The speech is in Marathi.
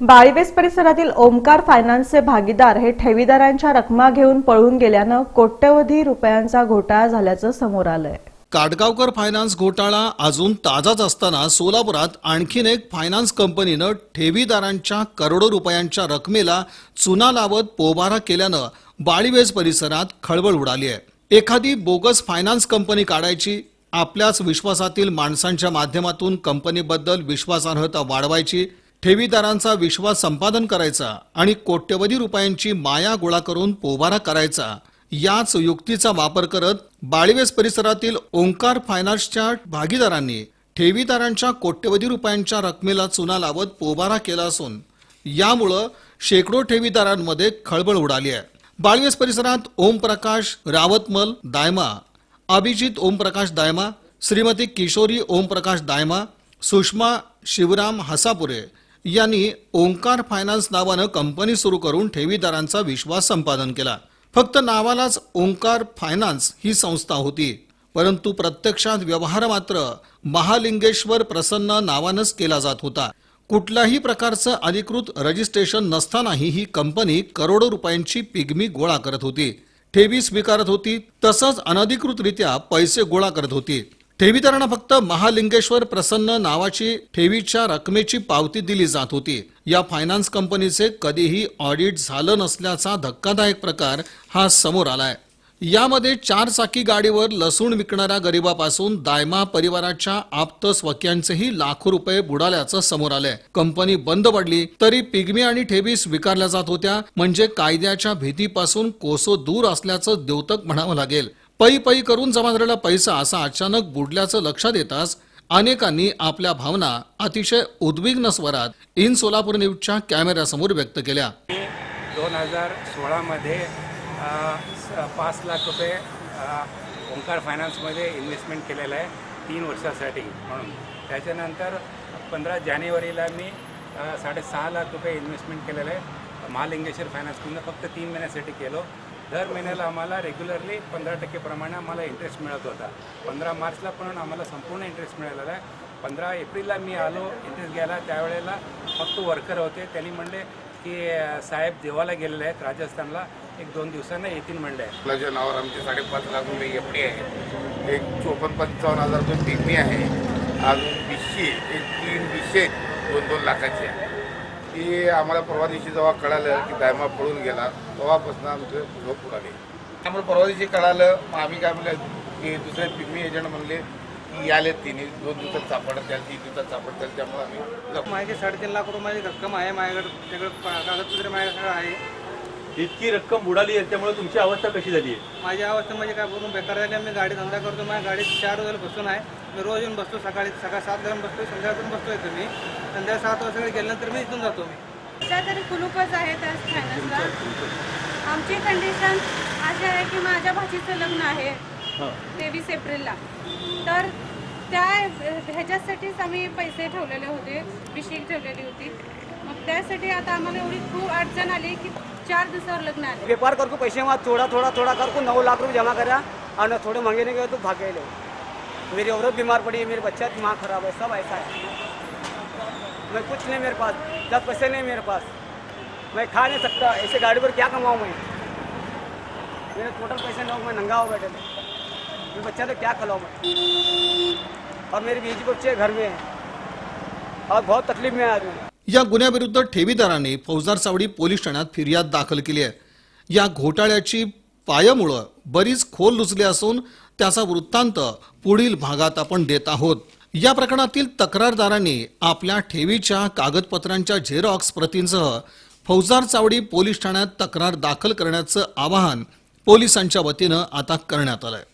बाळीवेस परिसरातील ओमकार फायनान्सचे भागीदार हे ठेवीदारांच्या रकमा घेऊन पळून गेल्यानं कोट्यवधी रुपयांचा घोटाळा झाल्याचं समोर आलंय. काटगावकर फायनान्स घोटाळा अजून ताजाच असताना सोलापुरात आणखीन एक फायनान्स कंपनीनं ठेवीदारांच्या करोडो रुपयांच्या रकमेला चुना लावत पोबारा केल्यानं बाळीवेस परिसरात खळबळ उडाली आहे. एखादी बोगस फायनान्स कंपनी काढायची आपल्याच विश्वासातील माणसांच्या माध्यमातून कंपनीबद्दल विश्वासार्हता वाढवायची ठेवीदारांचा विश्वास संपादन करायचा आणि कोट्यवधी रुपयांची माया गोळा करून पोबारा करायचा याच युक्तीचा वापर करत बाळीवेस परिसरातील ओंकार फायनान्सच्या भागीदारांनी ठेवीदारांच्या कोट्यवधी रुपयांच्या रकमेला चुना लावत पोबारा केला असून यामुळं शेकडो ठेवीदारांमध्ये खळबळ उडाली आहे. बाळवेस परिसरात ओमप्रकाश रावतमल दायमा अभिजित ओमप्रकाश दायमा श्रीमती किशोरी ओमप्रकाश दायमा सुषमा शिवराम हसापुरे यांनी ओंकार फायनान्स नावानं कंपनी सुरू करून ठेवीदारांचा विश्वास संपादन केला. फक्त नावालाच ओंकार फायनान्स ही संस्था होती. परंतु प्रत्यक्षात व्यवहार मात्र महालिंगेश्वर प्रसन्न नावानंच केला जात होता. कुठल्याही प्रकारचं अधिकृत रजिस्ट्रेशन नसतानाही ही कंपनी करोडो रुपयांची पिगमी गोळा करत होती. ठेवी स्वीकारत होती तसंच अनधिकृतरित्या पैसे गोळा करत होती. ठेवीदारांना फक्त महालिंगेश्वर प्रसन्न नावाची ठेवीच्या रकमेची पावती दिली जात होती. या फायनान्स कंपनीचे कधीही ऑडिट झालं नसल्याचा धक्कादायक प्रकार हा समोर आलाय. यामध्ये चार चाकी गाडीवर लसूण विकणाऱ्या गरिबापासून दायमा परिवाराच्या आप्त स्वक्यांचेही लाखो रुपये बुडाल्याचं समोर आलंय. कंपनी बंद पडली तरी पिगमी आणि ठेवी स्वीकारल्या जात होत्या. म्हणजे कायद्याच्या भीतीपासून कोसो दूर असल्याचं द्योतक म्हणावं लागेल. पै पै करून जमा झालेला पैसा असा अचानक बुडल्याचं लक्षात येताच अनेकांनी आपल्या भावना अतिशय उद्विग्न स्वरात इन सोलापूर न्यूजच्या कॅमेऱ्यासमोर व्यक्त केल्या. दोन हजार सोळामध्ये पाच लाख रुपये ओंकार फायनान्समध्ये इन्व्हेस्टमेंट केलेलं आहे तीन वर्षासाठी म्हणून. त्याच्यानंतर पंधरा जानेवारीला मी साडेसहा लाख रुपये इन्व्हेस्टमेंट केलेलं आहे. महालिंगेश्वर फायनान्सकडून फक्त तीन महिन्यासाठी केलो. दर महिन्याला आम्हाला रेग्युलरली पंधरा टक्केप्रमाणे आम्हाला इंटरेस्ट मिळत होता. पंधरा मार्चला पण आम्हाला संपूर्ण इंटरेस्ट मिळालेला आहे. पंधरा एप्रिलला मी आलो इंटरेस्ट घ्यायला. त्यावेळेला फक्त वर्कर होते. त्यांनी म्हणले की साहेब देवाला गेलेले आहेत राजस्थानला. एक दोन दिवसांना येतील म्हणले. आपल्याच्या नावावर आमचे साडेपाच लाख रुपये एफ डी आहे. एक चोपन्न पंचावन्न हजार रुपये पी आहे. अजून बिशी एक तीन बिशे दोन दोन लाखाचे आहे. ती आम्हाला परवा दिवशी जेव्हा कळालं की दायमा पळून गेला तेव्हापासून आमचं झोप उडाली. त्यामुळे परवा दिवशी कळालं मग आम्ही काय म्हणलं की दुसरे पिकनी एजंट म्हणले की आले तिन्ही दोन दिवसात सापडत त्याला तीन दिवसात सापडत त्याला त्यामुळे आम्ही माझी साडेतीन लाख रुपयाची रक्कम आहे माझ्याकडे त्याकडे कागदपत्रे माझ्याकडे आहे. इतकी रक्कम बुडाली आहे त्यामुळे तुमची अवस्था कशी झाली आहे? माझी अवस्था म्हणजे काय बोलून बेकार झाली आहे. मी गाडी धंदा करतो माझ्या गाडीत चार वाजता बसून आहे. मी रोज येऊन बसतो सकाळी सकाळ सात जाऊन बसतो संध्याकाळून बसतो इथं मी. संध्याकाळी सात वाजता गेल्यानंतर मी इथून जातो. मी तरी कुलूपच आहे त्या फायनान्सला आमची कंडिशन अशी आहे की माझ्या भाचीचं लग्न आहे तेवीस एप्रिलला. तर त्या ह्याच्यासाठीच आम्ही पैसे ठेवलेले होते बिशीक ठेवलेली होती. मग त्यासाठी आता आम्हाला एवढी खूप अडचण आली की चार दिवसावर लग्न आले. व्यापार करको पैसे मत थोड़ा थोड़ा थोड़ा करको नौ लाख रुपये जमा करा. और थोड़े महंगे नहीं तो भाग गए लोग मेरी औरत बीमार पड़ी है मेरे बच्चा दिमाग खराब है सब ऐसा है। मैं कुछ नहीं मेरे पास दस पैसे नहीं मेरे पास मैं खा नहीं सकता ऐसे गाड़ी पर क्या कमाऊँ मैं? मेरे टोटल पैसे लोग मैं नंगा हो बैठे थे। मेरे बच्चा तो क्या खिलाऊँ मैं? और मेरी बीजी बच्चे घर में है। और बहुत तकलीफ में आज मैं। या गुन्ह्याविरुद्ध ठेवीदारांनी फौजदार सावडी पोलीस ठाण्यात फिर्याद दाखल केली आहे. या घोटाळ्याची पायामुळं बरीच खोल रुजली असून त्याचा वृत्तांत पुढील भागात आपण देत आहोत. या प्रकरणातील तक्रारदारांनी आपल्या ठेवीच्या कागदपत्रांच्या झेरॉक्स प्रतींसह फौजदार चावडी पोलीस ठाण्यात तक्रार दाखल करण्याचं आवाहन पोलिसांच्या वतीनं आता करण्यात आलंय.